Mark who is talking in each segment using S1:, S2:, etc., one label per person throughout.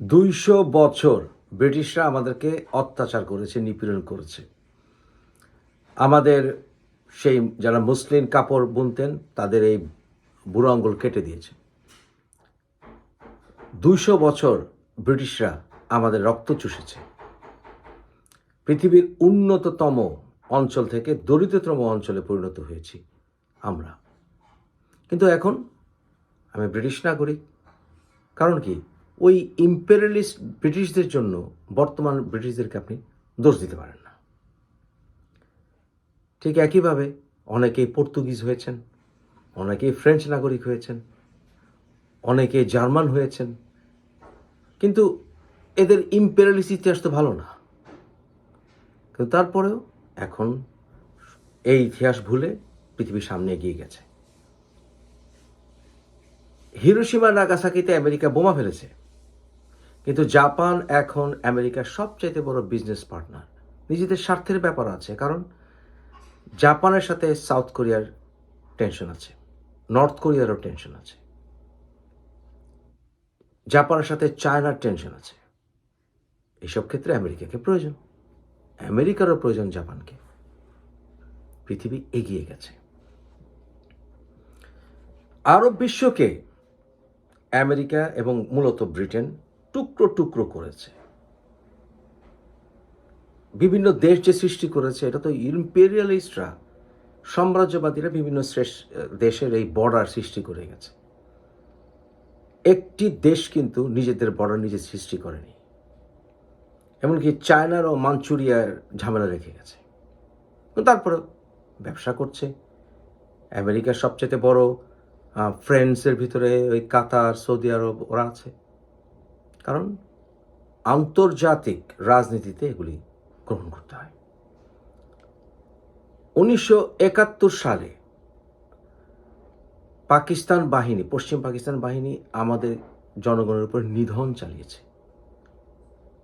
S1: দুইশো বছর ব্রিটিশরা আমাদেরকে অত্যাচার করেছে, নিপীড়ন করেছে। আমাদের সেই যারা মুসলিম কাপড় বুনতেন, তাদের এই বুড়ো আঙ্গুল কেটে দিয়েছে। দুইশো বছর ব্রিটিশরা আমাদের রক্ত চুষেছে। পৃথিবীর উন্নততম অঞ্চল থেকে দরিদ্রতম অঞ্চলে পরিণত হয়েছি আমরা। কিন্তু এখন আমি ব্রিটিশ নাগরিক। কারণ কি? ওই ইম্পেরিয়ালিস্ট ব্রিটিশদের জন্য বর্তমান ব্রিটিশদেরকে আপনি দোষ দিতে পারেন না। ঠিক একইভাবে অনেকেই পর্তুগিজ হয়েছেন, অনেকেই ফ্রেঞ্চ নাগরিক হয়েছেন অনেকে জার্মান হয়েছেন। কিন্তু এদের ইম্পেরিয়ালিস্ট ইতিহাস তো ভালো না। কিন্তু তারপরেও এখন এই ইতিহাস ভুলে পৃথিবীর সামনে এগিয়ে গেছে। হিরোসীমা নাগাসাকিতে আমেরিকা বোমা ফেলেছে। কিন্তু জাপান এখন আমেরিকার সবচাইতে বড় বিজনেস পার্টনার নিজেদের স্বার্থের ব্যাপার আছে, কারণ জাপানের সাথে সাউথ কোরিয়ার টেনশন আছে নর্থ কোরিয়ারও টেনশন আছে, জাপানের সাথে চায়নার টেনশন আছে। এসব ক্ষেত্রে আমেরিকাকে প্রয়োজন, আমেরিকারও প্রয়োজন জাপানকে। পৃথিবী এগিয়ে গেছে। আরব বিশ্বকে আমেরিকা এবং মূলত ব্রিটেন টুকরো টুকরো করেছে। বিভিন্ন দেশ যে সৃষ্টি করেছে, এটা তো ইম্পেরিয়ালিস্টরা সাম্রাজ্যবাদীরা বিভিন্ন দেশের এই বর্ডার সৃষ্টি করে গেছে। একটি দেশ কিন্তু নিজেদের বর্ডার নিজে সৃষ্টি করেনি। এমনকি চায়নার ও মাঞ্চুরিয়ার ঝামেলা রেখে গেছে। তারপরে ব্যবসা করছে। আমেরিকার সবচেয়ে বড় ফ্রেন্ডসের ভিতরে ওই কাতার, সৌদি আরব, ওরা আছে। কারণ আন্তর্জাতিক রাজনীতিতে এগুলি গ্রহণ করতে হয়। উনিশশো একাত্তর সালে পাকিস্তান বাহিনী, পশ্চিম পাকিস্তান বাহিনী আমাদের জনগণের উপর নিধন চালিয়েছে।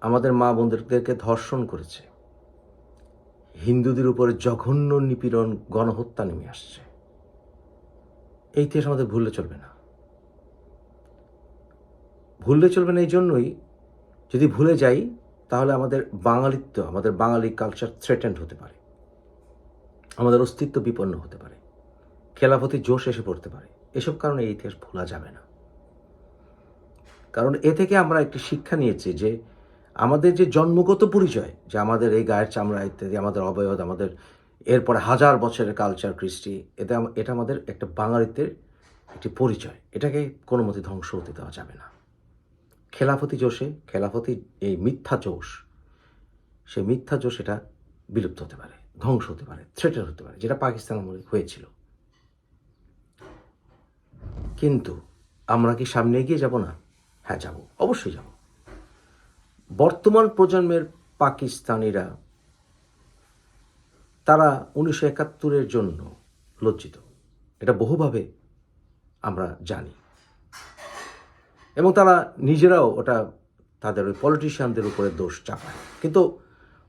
S1: আমাদের মা বোনদেরকে ধর্ষণ করেছে। হিন্দুদের উপরে জঘন্য নিপীড়ন, গণহত্যা নেমে আসছে। এই ইতিহাস আমাদের ভুললে চলবে না। ভুললে চলবে না এই জন্যই। যদি ভুলে যাই, তাহলে আমাদের বাঙালিত্ব, আমাদের বাঙালি কালচার থ্রেটেন্ড হতে পারে। আমাদের অস্তিত্ব বিপন্ন হতে পারে। খেলাফতি জোশ এসে পড়তে পারে। এসব কারণে এই ইতিহাস ভোলা যাবে না। কারণ এ থেকে আমরা একটি শিক্ষা নিয়েছি যে, আমাদের যে জন্মগত পরিচয়, যে আমাদের এই গায়ের চামড়া ইত্যাদি, আমাদের অবয়ব, আমাদের এরপরে হাজার বছরের কালচার কৃষ্টি, এটা এটা আমাদের একটা বাঙালিত্বের একটি পরিচয়। এটাকে কোনো মতে ধ্বংস হতে দেওয়া যাবে না। খেলাফতি জোশে, খেলাফতি এই মিথ্যা জোশ, সে মিথ্যা জোশ এটা বিলুপ্ত হতে পারে, ধ্বংস হতে পারে থ্রেটার হতে পারে, যেটা পাকিস্তান আমলে হয়েছিল। কিন্তু আমরা কি সামনে এগিয়ে যাব না? হ্যাঁ যাব, অবশ্যই যাব। বর্তমান প্রজন্মের পাকিস্তানিরা, তারা উনিশশো একাত্তরের জন্য লজ্জিত। এটা বহুভাবে আমরা জানি। এবং তারা নিজেরাও ওটা তাদের ওই পলিটিশিয়ানদের উপরে দোষ চাপায়। কিন্তু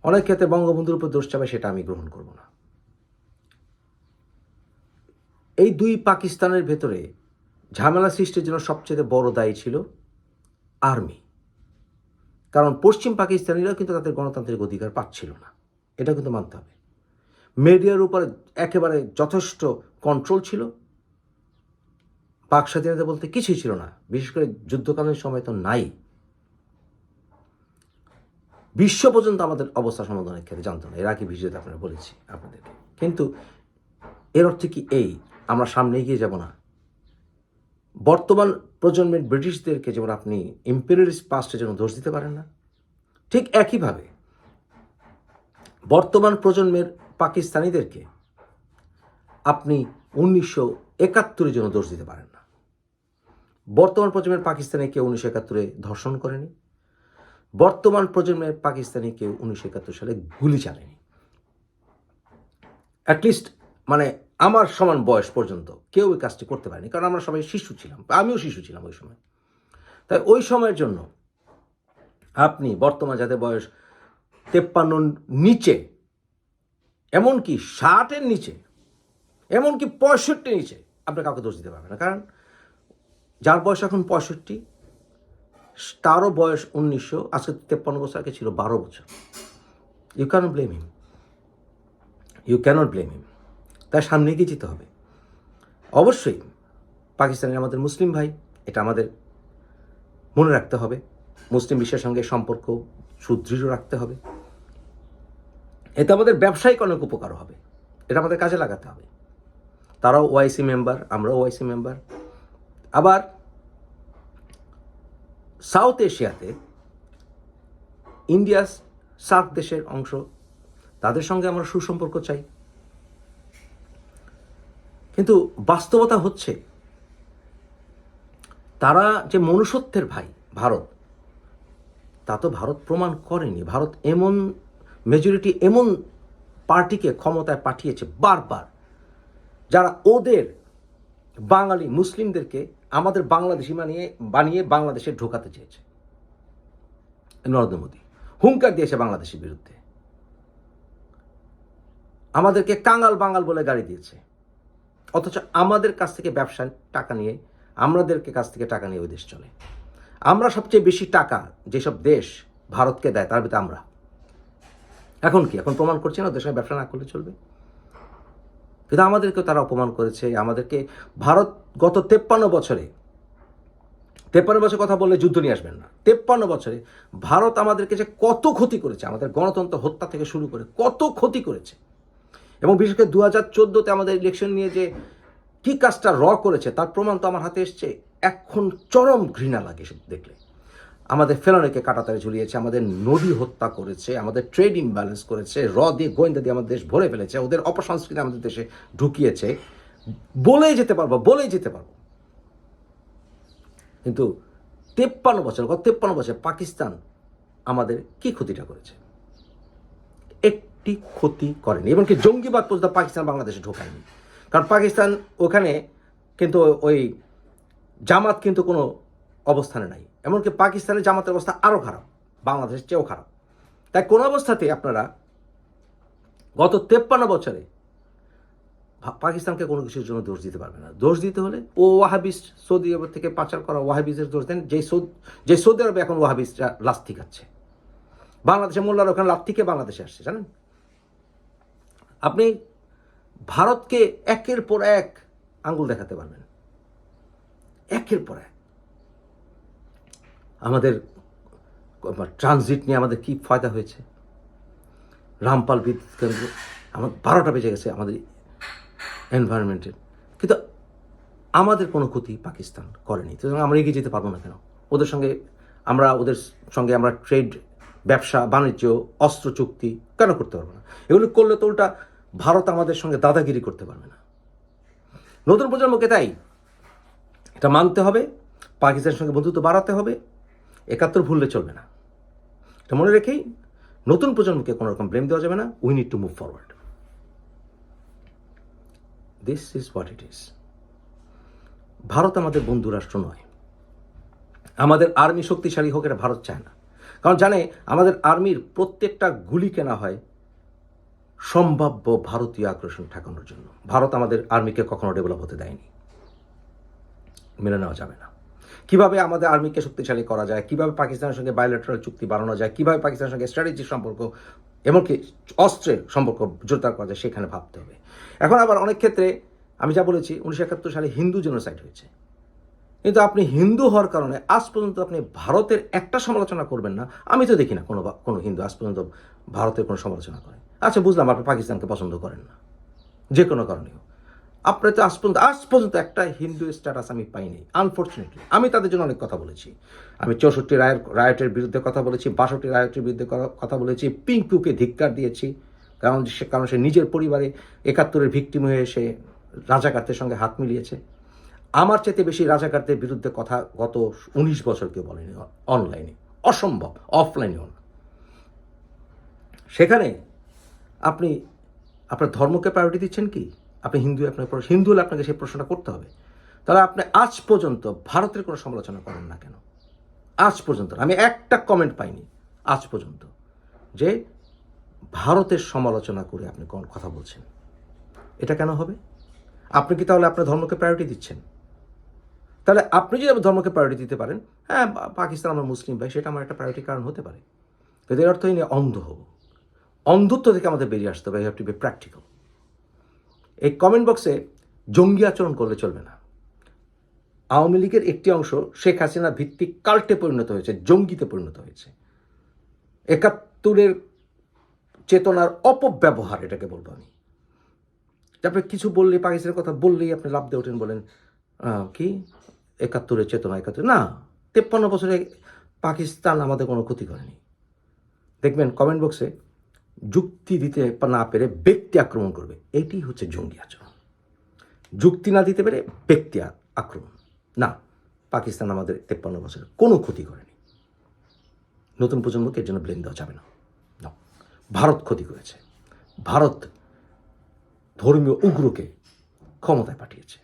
S1: অনেক ক্ষেত্রে বঙ্গবন্ধুর উপর দোষ চাপায় সেটা আমি গ্রহণ করব না। এই দুই পাকিস্তানের ভেতরে ঝামেলা সৃষ্টির জন্য সবচেয়ে বড় দায়ী ছিল আর্মি। কারণ পশ্চিম পাকিস্তানিরাও কিন্তু তাদের গণতান্ত্রিক অধিকার পাচ্ছিল না। এটা কিন্তু মানতে হবে। মিডিয়ার উপরে একেবারে যথেষ্ট কন্ট্রোল ছিল। পাক স্বাধীনতা বলতে কিছুই ছিল না। বিশেষ করে যুদ্ধকালীন সময় তো নাই। বিশ্ব পর্যন্ত আমাদের অবস্থা সমাধানের ক্ষেত্রে জানতো না। এর আগে ভিডিওতে আপনারা বলেছি আপনাদেরকে। কিন্তু এর অর্থ কি এই? আমরা সামনে এগিয়ে যাব না। বর্তমান প্রজন্মের ব্রিটিশদেরকে যেমন আপনি ইম্পেরিয়ালিস্ট পাস্টের জন্য দোষ দিতে পারেন না, ঠিক একইভাবে বর্তমান প্রজন্মের পাকিস্তানিদেরকে আপনি উনিশশো একাত্তরের জন্য দোষ দিতে পারেন বর্তমান প্রজন্মের পাকিস্তানে কেউ উনিশশো একাত্তরে ধর্ষণ করেনি। বর্তমান প্রজন্মের পাকিস্তানি কেউ উনিশশো একাত্তর সালে গুলি চালেনি অ্যাটলিস্ট মানে আমার সমান বয়স পর্যন্ত কেউ এই কাজটি করতে পারেনি, কারণ আমরা সবাই শিশু ছিলাম, আমিও শিশু ছিলাম ওই সময়। তাই ওই সময়ের জন্য আপনি বর্তমান যাদের বয়স তেপ্পান্ন নিচে, এমনকি ষাটের নিচে, এমনকি পঁয়ষট্টির নিচে আপনি কাউকে দোষ দিতে পারবেন না। কারণ যার বয়স এখন পঁয়ষট্টি, তারও বয়স উনিশশো, আজকে তেপ্পান্ন বছর আগে ছিল বারো বছর। You can't blame him you can't blame him তার সামনে এগিয়ে যেতে হবে। অবশ্যই পাকিস্তানের আমাদের মুসলিম ভাই, এটা আমাদের মনে রাখতে হবে। মুসলিম বিশ্বের সঙ্গে সম্পর্ক সুদৃঢ় রাখতে হবে। এতে আমাদের ব্যবসায়িক অনেক উপকার হবে। এটা আমাদের কাজে লাগাতে হবে। তারাও ওআইসি মেম্বার আমরাও ওআইসি মেম্বার আবার সাউথ এশিয়াতে ইন্ডিয়া সার্ক দেশের অংশ, তাদের সঙ্গে আমরা সুসম্পর্ক চাই। কিন্তু বাস্তবতা হচ্ছে, তারা যে মনুষ্যত্বের ভাই ভারত, তা তো ভারত প্রমাণ করেনি। ভারত এমন মেজরিটি এমন পার্টিকে ক্ষমতায় পাঠিয়েছে বারবার, যারা ওদের বাঙালি মুসলিমদেরকে আমাদের বাংলাদেশি বানিয়ে বানিয়ে বাংলাদেশে ঢোকাতে চেয়েছে। নরেন্দ্র মোদী। হুঙ্কার দিয়েছে বাংলাদেশের বিরুদ্ধে। আমাদেরকে কাঙ্গাল বাঙাল বলে গাড়ি দিয়েছে। অথচ আমাদের কাছ থেকে ব্যবসা টাকা নিয়ে, আমাদেরকে কাছ থেকে টাকা নিয়ে ওই দেশ চলে। আমরা সবচেয়ে বেশি টাকা যেসব দেশ ভারতকে দেয়, তার ভিতরে আমরা। এখন কি? এখন প্রমাণ করছে না? সঙ্গে ব্যবসা না করলে চলবে? কিন্তু আমাদেরকেও তারা অপমান করেছে। আমাদেরকে ভারত গত তেপ্পান্ন বছরে, তেপ্পান্ন বছর কথা বললে যুদ্ধ নিয়ে আসবেন না। তেপ্পান্ন বছরে ভারত আমাদেরকে যে কত ক্ষতি করেছে, আমাদের গণতন্ত্র হত্যা থেকে শুরু করে কত ক্ষতি করেছে। এবং বিশেষ করে দু হাজার চোদ্দোতে আমাদের ইলেকশন নিয়ে যে কী কাজটা র করেছে, তার প্রমাণ তো আমার হাতে এসছে। এখন চরম ঘৃণা লাগে দেখলে। আমাদের ফেলানিকে কাটাতারে ঝুলিয়েছে, আমাদের নদী হত্যা করেছে, আমাদের ট্রেড ইমব্যালেন্স করেছে, র দিয়ে গোয়েন্দা দিয়ে আমাদের দেশ ভরে ফেলেছে, ওদের অপসংস্কৃতি আমাদের দেশে ঢুকিয়েছে। বলেই যেতে পারব, বলেই যেতে পারব। কিন্তু তেপ্পান্ন বছর গত তেপ্পান্ন বছর পাকিস্তান আমাদের কি ক্ষতিটা করেছে? একটি ক্ষতি করেনি এমনকি জঙ্গিবাদ পর্যন্ত পাকিস্তান বাংলাদেশে ঢোকায়নি। কারণ পাকিস্তান ওখানে কিন্তু ওই জামাত কিন্তু কোনো অবস্থানে নাই। এমনকি পাকিস্তানের জামাতের অবস্থা আরও খারাপ, বাংলাদেশের চেয়েও খারাপ। তাই কোন অবস্থাতে আপনারা গত তেপ্পান্ন বছরে পাকিস্তানকে কোনো কিছুর জন্য দোষ দিতে পারবে না। দোষ দিতে হলে ও ওয়াহাবিস সৌদি আরব থেকে পাচার করা ওয়াহাবিজের দোষ দেন যে সৌদ যে সৌদি আরবে এখন ওয়াহাবিসরা লাস্তি খাচ্ছে। বাংলাদেশে মোল্লার ওখানে লাভ থেকে বাংলাদেশে আসছে, জানেন? আপনি ভারতকে একের পর এক আঙ্গুল দেখাতে পারবেন। একের পর এক। আমাদের ট্রানজিট নিয়ে আমাদের কি ফায়দা হয়েছে? রামপাল বিদ্যুৎ কেন্দ্র আমার বারোটা বেজে গেছে আমাদের এনভায়রনমেন্টের কিন্তু আমাদের কোনো ক্ষতি পাকিস্তান করেনি। তো আমরা এগিয়ে যেতে পারব না কেন? ওদের সঙ্গে আমরা, ওদের সঙ্গে আমরা ট্রেড ব্যবসা, বাণিজ্য, অস্ত্র চুক্তি কেন করতে পারব না? এগুলো করলে তো উল্টা ভারত আমাদের সঙ্গে দাদাগিরি করতে পারবে না। নতুন প্রজন্মকে তাই এটা মানতে হবে, পাকিস্তানের সঙ্গে বন্ধুত্ব বাড়াতে হবে একাত্তর ভুললে চলবে না। এটা মনে রেখেই নতুন প্রজন্মকে কোনো রকম ব্লেম দেওয়া যাবে না। We need to move forward this is what it is Bharat আমাদের বন্ধু রাষ্ট্র নয়। আমাদের আর্মি শক্তিশালী হোক, এটা ভারত চায় না। কারণ জানে, আমাদের আর্মির প্রত্যেকটা গুলি কেনা হয় সম্ভাব্য ভারতীয় আগ্রাসন ঠেকানোর জন্য। ভারত আমাদের আর্মিকে কখনো ডেভেলপ হতে দেয়নি। মেনে নেওয়া যাবে না। কীভাবে আমাদের আর্মিকে শক্তিশালী করা যায়? কীভাবে পাকিস্তানের সঙ্গে বায়োলেটারাল চুক্তি বাড়ানো যায়? কীভাবে পাকিস্তানের সঙ্গে স্ট্র্যাটেজিক সম্পর্ক, এমনকি অস্ত্রের সম্পর্ক জোরদার করা যায় সেখানে ভাবতে হবে। এখন আবার অনেক ক্ষেত্রে আমি যা বলেছি, উনিশশো একাত্তর সালে হিন্দু জেনোসাইড হয়েছে। কিন্তু আপনি হিন্দু হওয়ার কারণে আজ পর্যন্ত আপনি ভারতের একটা সমালোচনা করবেন না। আমি তো দেখি না কোনো কোনো হিন্দু আজ পর্যন্ত ভারতের কোনো সমালোচনা করে। আচ্ছা বুঝলাম আপনি পাকিস্তানকে পছন্দ করেন না। যে কোনো কারণেও আপনি তো আজ পর্যন্ত আজ পর্যন্ত একটা হিন্দু স্ট্যাটাস আমি পাইনি আনফর্চুনেটলি আমি তাদের জন্য অনেক কথা বলেছি। আমি চৌষট্টি রায়ের রায়টের বিরুদ্ধে কথা বলেছি, বাষট্টি রায়টের বিরুদ্ধে কথা বলেছি, পিঙ্কুকে ধিক্কার দিয়েছি, কারণ সে কারণ সে নিজের পরিবারে একাত্তরের ভিক্টিম হয়ে সে রাজাকারদের সঙ্গে হাত মিলিয়েছে। আমার চাইতে বেশি রাজাকারদের বিরুদ্ধে কথা গত উনিশ বছর কেউ বলেনি অনলাইনে অসম্ভব অফলাইনেও না সেখানে আপনি আপনার ধর্মকে প্রায়োরিটি দিচ্ছেন কি? আপনি হিন্দু, আপনার হিন্দু হলে আপনাকে সেই প্রশ্নটা করতে হবে। তাহলে আপনি আজ পর্যন্ত ভারতের কোনো সমালোচনা করেন না কেন? আজ পর্যন্ত আমি একটা কমেন্ট পাইনি, আজ পর্যন্ত, যে ভারতের সমালোচনা করে আপনি কোন কথা বলছেন। এটা কেন হবে? আপনি কি তাহলে আপনার ধর্মকে প্রায়োরিটি দিচ্ছেন? তাহলে আপনি যদি ধর্মকে প্রায়োরিটি দিতে পারেন হ্যাঁ পাকিস্তান আমার মুসলিম ভাই, সেটা আমার একটা প্রায়োরিটির কারণ হতে পারে। এর অর্থ এই নিয়ে অন্ধ হব। অন্ধত্ব থেকে আমাদের বেরিয়ে আসতে হবে। হ্যাভ টু বি প্র্যাকটিক্যাল এই কমেন্ট বক্সে জঙ্গি আচরণ করলে চলবে না। আওয়ামী লীগের একটি অংশ শেখ হাসিনা ভিত্তিক কাল্টে পরিণত হয়েছে, জঙ্গিতে পরিণত হয়েছে। একাত্তরের চেতনার অপব্যবহার এটাকে বলব আমি। তারপরে কিছু বললে পাকিস্তানের কথা বললেই আপনি লাভ দিয়ে ওঠেন বলেন কি? একাত্তরের চেতনা, একাত্তর, না, তেপ্পান্ন বছরে পাকিস্তান আমাদের কোনো ক্ষতি করেনি। দেখবেন কমেন্ট বক্সে যুক্তি দিতে না পেরে ব্যক্তি আক্রমণ করবে। এইটি হচ্ছে জঙ্গি আচরণ। যুক্তি না দিতে পেরে ব্যক্তি আক্রমণ। না, পাকিস্তান আমাদের তেপ্পান্ন বছরে কোনো ক্ষতি করেনি। নতুন প্রজন্মকে এর জন্য ব্লেম দেওয়া যাবে না, ভারত ক্ষতি করেছে। ভারত ধর্মীয় উগ্রকে ক্ষমতায় পাঠিয়েছে।